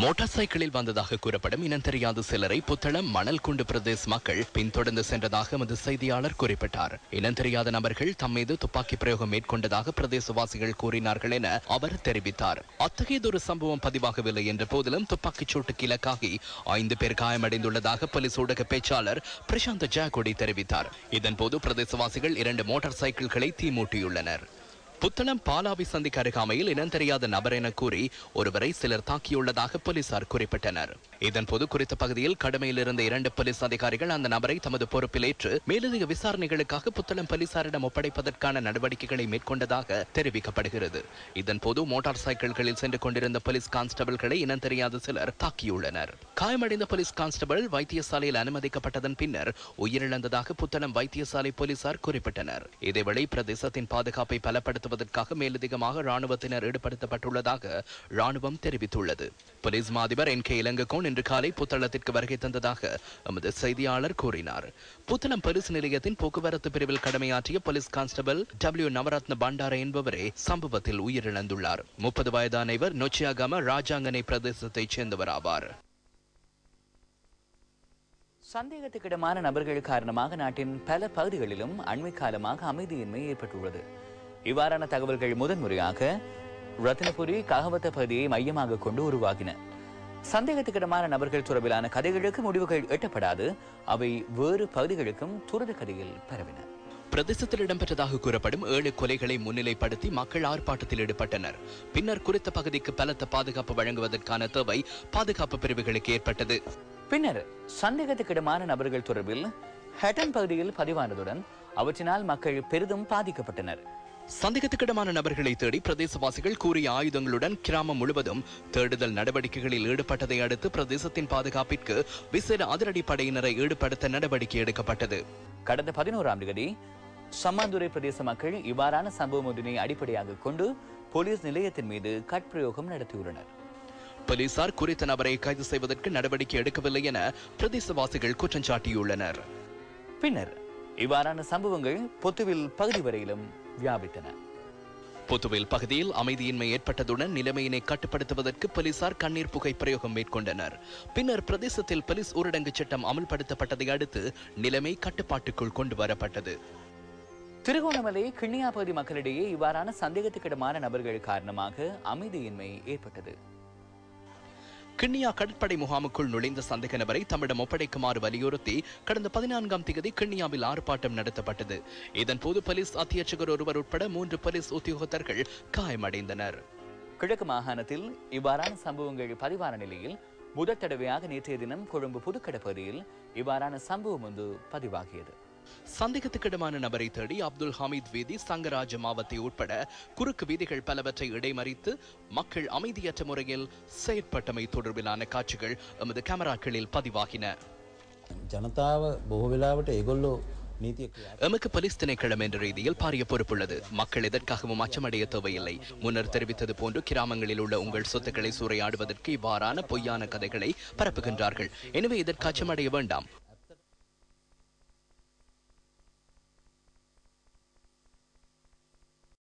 Motor சைக்கிளில் வந்ததாக கூறப்படும் இனம் தெரியாத சிலரை புத்தளம் மணல் குண்டு பிரதேச மக்கள் பின்தொடர்ந்து சென்றதாக எமது செய்தியாளர் குறிப்பிட்டார். இனம் தெரியாத நபர்கள் தம் மீது துப்பாக்கி பிரயோகம் மேற்கொண்டதாக பிரதேசவாசிகள் கூறினார்கள் என அவர் தெரிவித்தார். அத்தகையதொரு சம்பவம் பதிவாகவில்லை என்ற போதிலும் துப்பாக்கிச் சூட்டுக்கு இலக்காகி ஐந்து பேர் காயமடைந்துள்ளதாக போலீஸ் ஊடக பேச்சாளர் பிரசாந்த் ஜாகோடி தெரிவித்தார். இதன்போது பிரதேசவாசிகள் இரண்டு மோட்டார் சைக்கிள்களை தீமூட்டியுள்ளனர் புத்தளம் பாலாவி சந்திக்கு அருகாமையில் இனம் தெரியாத நபர் என கூறி ஒருவரை சிலர் தாக்கியுள்ளதாக போலீசார் குறிப்பிட்டனர். இதன்போது குறித்த பகுதியில் கடமையில் இருந்த இரண்டு போலீஸ் அதிகாரிகள் அந்த நபரை தமது பொறுப்பில் ஏற்று மேலதிக விசாரணைகளுக்காக புத்தளம் போலீசாரிடம் ஒப்படைப்பதற்கான நடவடிக்கைகளை மேற்கொண்டதாக தெரிவிக்கப்படுகிறது. இதன்போது மோட்டார் சைக்கிள்களில் சென்று கொண்டிருந்த போலீஸ் கான்ஸ்டபிள்களை இனம் தெரியாத சிலர் தாக்கியுள்ளனர். காயமடைந்த போலீஸ் கான்ஸ்டபிள் வைத்தியசாலையில் அனுமதிக்கப்பட்டதன் பின்னர் உயிரிழந்ததாக புத்தளம் வைத்தியசாலை போலீசார் குறிப்பிட்டனர். இதேவேளை பிரதேசத்தின் பாதுகாப்பை பலப்படுத்துவதற்காக மேலதிகமாக ராணுவத்தினர் ஈடுபடுத்தப்பட்டுள்ளதாக ராணுவம் தெரிவித்துள்ளது. போலீஸ் மாதிபர் என். கே. இலங்ககோன் இன்று காலை புத்தளத்திற்கு வருகை தந்ததாக எமது செய்தியாளர் கூறினார். புத்தளம் போலீஸ் நிலையத்தின் போக்குவரத்து பிரிவில் கடமையாற்றிய police constable W Navaratna Bandara என்பவரே சம்பவத்தில் உயிரிழந்துள்ளார். முப்பது வயதான இவர் நொச்சியாகாம ராஜாங்கனை பிரதேசத்தைச் சேர்ந்தவர் ஆவார். சந்தேகத்துக்கிடமான நபர்கள் காரணமாக நாட்டின் பல பகுதிகளிலும் அண்மை காலமாக அமைதியின்மை ஏற்பட்டுள்ளது. இவ்வாறான தகவல்கள் முதன்முறையாக ரத்தினபுரி ககவத்த பகுதியை மையமாக கொண்டு உருவாகின. சந்தேகத்துக்கிடமான நபர்கள் தொடர்பிலான கதைகளுக்கு முடிவுகள் எட்டப்படாது. அவை வேறு பகுதிகளுக்கும் துரித கதையில் பரவின. பிரதேசத்தில் இடம்பெற்றதாக கூறப்படும் ஏழு கொலைகளை முன்னிலைப்படுத்தி மக்கள் ஆர்ப்பாட்டத்தில் ஈடுபட்டனர். பின்னர் குறித்த பகுதிக்கு பலத்த பாதுகாப்பு வழங்குவதற்கான தேவை பாதுகாப்பு பிரிவுகளுக்கு ஏற்பட்டது. பின்னர் சந்தேகத்துக்கிடமான நபர்கள் தொடர்பில் ஹட்டன் பகுதியில் பதிவானதுடன் அவற்றினால் மக்கள் பெரிதும் பாதிக்கப்பட்டனர். சந்தேகத்துக்கிடமான நபர்களை தேடி பிரதேசவாசிகள் கூறிய ஆயுதங்களுடன் கிராமம் முழுவதும் தேடுதல் நடவடிக்கைகளில் ஈடுபட்டதை அடுத்து பிரதேசத்தின் பாதுகாப்பிற்கு விசேட அதிரடி படையினரை ஈடுபடுத்த நடவடிக்கை எடுக்கப்பட்டது. கடந்த பதினோராம் தேதி சம்மாந்துறை பிரதேச மக்கள் இவ்வாறான சம்பவம் ஒன்றினை அடிப்படையாக கொண்டு போலீஸ் நிலையத்தின் மீது கட்பிரயோகம் நடத்தியுள்ளனர். போலீசார் குறித்த நபரை கைது செய்வதற்கு நடவடிக்கை எடுக்கவில்லை என பிரதேசவாசிகள் குற்றம் சாட்டியுள்ளனர் பின்னர் இவ்வாறான சம்பவங்கள் பொத்துவில் பகுதி வரையிலும் வியாபித்தன. புத்துவில் பகுதியில் அமைதியின்மை ஏற்பட்டதுடன் நிலைமையினை கட்டுப்படுத்துவதற்கு போலீசார் கண்ணீர் புகை பிரயோகம் மேற்கொண்டனர். பின்னர் பிரதேசத்தில் போலீஸ் ஊரடங்கு சட்டம் அமல்படுத்தப்பட்டதை அடுத்து நிலைமை கட்டுப்பாட்டுக்குள் கொண்டு வரப்பட்டது திருகோணமலை கிண்ணியா பகுதி மக்களிடையே இவ்வாறான சந்தேகத்துக்கிடமான நபர்கள் காரணமாக அமைதியின்மை ஏற்பட்டது. கிண்ணியா கடற்படை முகாமுக்குள் நுழைந்த சந்தேக நபரை தம்மிடம் ஒப்படைக்குமாறு வலியுறுத்தி கடந்த பதினான்காம் தேதி கிண்ணியாவில் ஆர்ப்பாட்டம் நடத்தப்பட்டது. இதன்போது போலீஸ் அத்தியட்சகர் ஒருவர் உட்பட மூன்று போலீஸ் உத்தியோகத்தர்கள் காயமடைந்தனர். கிழக்கு மாகாணத்தில் இவ்வாறான சம்பவங்கள் பதிவான நிலையில் முதற் தடவையாக நேற்றைய தினம் கொழும்பு புதுக்கடை பகுதியில் இவ்வாறான சம்பவம் ஒன்று பதிவாகியது. சந்தேகத்துக்கிடமான நபரை தேடி அப்துல் ஹமீத் வீதி சங்கராஜ மாவத்தை உட்பட குறுக்கு வீதிகள் பலவற்றை இடைமறித்து மக்கள் அமைதியற்ற முறையில் செயற்பட்டமை தொடர்பிலான காட்சிகள் எமது கேமராக்களில் பதிவாகின ජනතාව බොහෝ වෙලාවට ඒගොල්ලෝ නීතිය ක්‍රියා எமக்கு போலீஸ் திணைக்களம் என்ற ரீதியில் பாரிய பொறுப்புள்ளது மக்கள் எதற்காகவும் அச்சமடைய தேவையில்லை முன்னர் தெரிவித்தது போன்று கிராமங்களில் உள்ள உங்கள் சொத்துக்களை சூறையாடுவதற்கு இவ்வாறான பொய்யான கதைகளை பரப்புகின்றார்கள் எனவே இதற்கு அச்சமடைய வேண்டாம்